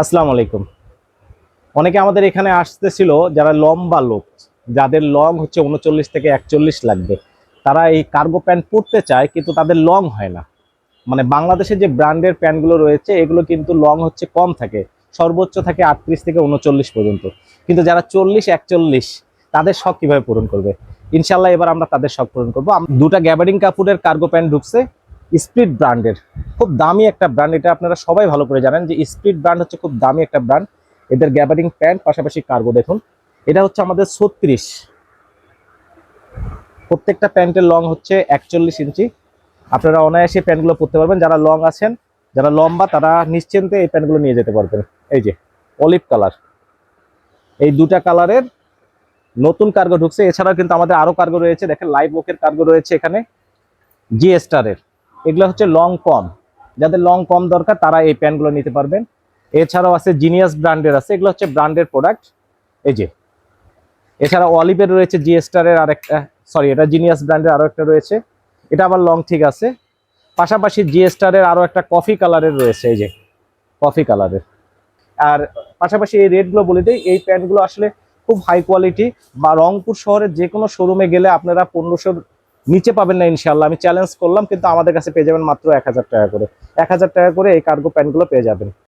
আসসালামু আলাইকুম। অনেকে আমাদের এখানে আসতেছিল যারা লম্বা লোক, যাদের লং হচ্ছে উনচল্লিশ থেকে একচল্লিশ লাগবে। তারা এই কার্গো প্যান্ট পরতে চায় কিন্তু তাদের লং হয় না। মানে বাংলাদেশে যে ব্র্যান্ডের প্যান্টগুলো রয়েছে, এগুলো কিন্তু লং হচ্ছে কম থাকে, সর্বোচ্চ থাকে আটত্রিশ থেকে উনচল্লিশ পর্যন্ত। কিন্তু যারা চল্লিশ, একচল্লিশ, তাদের শখ কীভাবে পূরণ করবে? ইনশাল্লাহ এবার আমরা তাদের শখ পূরণ করব। দুটা গ্যাবারিং কাপড়ের কার্গো প্যান্ট ঢুকছে। স্পিড ব্র্যান্ডের খুব দামি একটা ব্র্যান্ড এটা আপনারা সবাই ভালো করে জানেন যে স্পিড ব্র্যান্ড হচ্ছে খুব দামি একটা ব্র্যান্ড এদের গ্যাবারিং প্যান্ট পাশাপাশি কার্গো দেখুন। এটা হচ্ছে আমাদের ছত্রিশ। প্রত্যেকটা প্যান্টের লং হচ্ছে একচল্লিশ ইঞ্চি। আপনারা অনায়াসে প্যান্টগুলো পরতে পারবেন। যারা লং আছেন, যারা লম্বা, তারা নিশ্চিন্তে এই প্যান্টগুলো নিয়ে যেতে পারবেন। এই যে অলিভ কালার এই দুটা কালারের নতুন কার্গো ঢুকছে। এছাড়াও কিন্তু আমাদের আরও কার্গো রয়েছে। দেখেন লাইভ ওকের কার্গো রয়েছে এখানে। জি স্টারের এগুলো হচ্ছে লং কম যাদের লং কম দরকার, তারা এই প্যান্টগুলো নিতে পারবেন। এছাড়াও আছে জিনিয়াস ব্র্যান্ডের আছে, এগুলো হচ্ছে ব্র্যান্ডের প্রোডাক্ট এই যে এছাড়া অলিভের রয়েছে জি স্টারের আরেকটা সরি এটা জিনিয়াস ব্র্যান্ডের আরও একটা রয়েছে। এটা আবার লং ঠিক আছে। পাশাপাশি জি স্টারের আরও একটা কফি কালারের রয়েছে, এই যে কফি কালারের আর পাশাপাশি এই রেটগুলো বলে দিই, এই প্যান্টগুলো আসলে খুব হাই কোয়ালিটি বা রংপুর শহরের যে কোনো শোরুমে গেলে আপনারা পনেরোশোর নিচে পাবেন না ইনশাল্লাহ আমি চ্যালেঞ্জ করলাম, কিন্তু আমাদের কাছে পেয়ে যাবেন মাত্র এক হাজার টাকা করে। এক হাজার টাকা করে এই কার্গো প্যান্টগুলো পেয়ে যাবেন।